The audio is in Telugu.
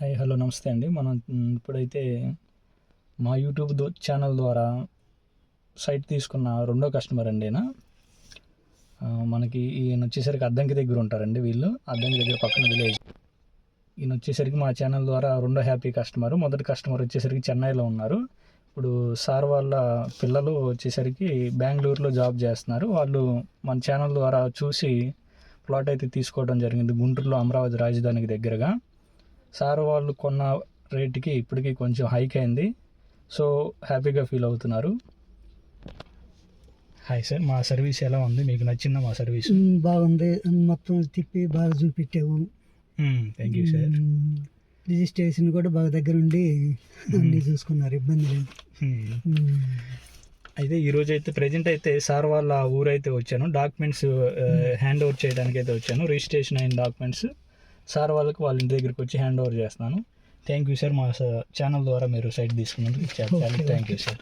హాయ్ హలో నమస్తే అండి. మనం ఇప్పుడైతే మా యూట్యూబ్ దో- ఛానల్ ద్వారా సైట్ తీసుకున్న రెండో కస్టమర్ అండి ఈయన. మనకి ఈయన వచ్చేసరికి అద్దంకి దగ్గర ఉంటారండి వీళ్ళు. అద్దంకి దగ్గర పక్కన విలేజ్. ఈయన వచ్చేసరికి మా ఛానల్ ద్వారా రెండో హ్యాపీ కస్టమర్. మొదటి కస్టమర్ వచ్చేసరికి చెన్నైలో ఉన్నారు. ఇప్పుడు సార్ వాళ్ళ పిల్లలు వచ్చేసరికి బెంగళూరులో జాబ్ చేస్తున్నారు. వాళ్ళు మన ఛానల్ ద్వారా చూసి ప్లాట్ అయితే తీసుకోవడం జరిగింది. గుంటూరులో అమరావతి రాజధానికి దగ్గరగా. సార్ వాళ్ళు కొన్న రేటుకి ఇప్పటికి కొంచెం హైక్ అయింది. సో హ్యాపీగా ఫీల్ అవుతున్నారు. హాయ్ సార్ మా సర్వీస్ ఎలా ఉంది? మీకు నచ్చిందా మా సర్వీస్? బాగుంది. మొత్తం తిప్పి బాగా చూపెట్టాము థ్యాంక్ యూ సార్ రిజిస్ట్రేషన్ కూడా బాగా దగ్గర ఉండి అన్ని చూసుకున్నారు ఇబ్బంది లేదు. అయితే ఈ రోజు అయితే ప్రజెంట్ అయితే సార్ వాళ్ళ ఊరైతే వచ్చాను. డాక్యుమెంట్స్ హ్యాండ్ ఓవర్ చేయడానికి అయితే వచ్చాను. రిజిస్ట్రేషన్ అయిన డాక్యుమెంట్స్ సార్ వాళ్ళకి వాళ్ళ ఇంటి దగ్గరికి వచ్చి హ్యాండ్ ఓవర్ చేస్తున్నాను. థ్యాంక్ యూ సార్ మా ఛానల్ ద్వారా మీరు సైట్ తీసుకున్నందుకు చాలా థ్యాంక్ యూ సార్.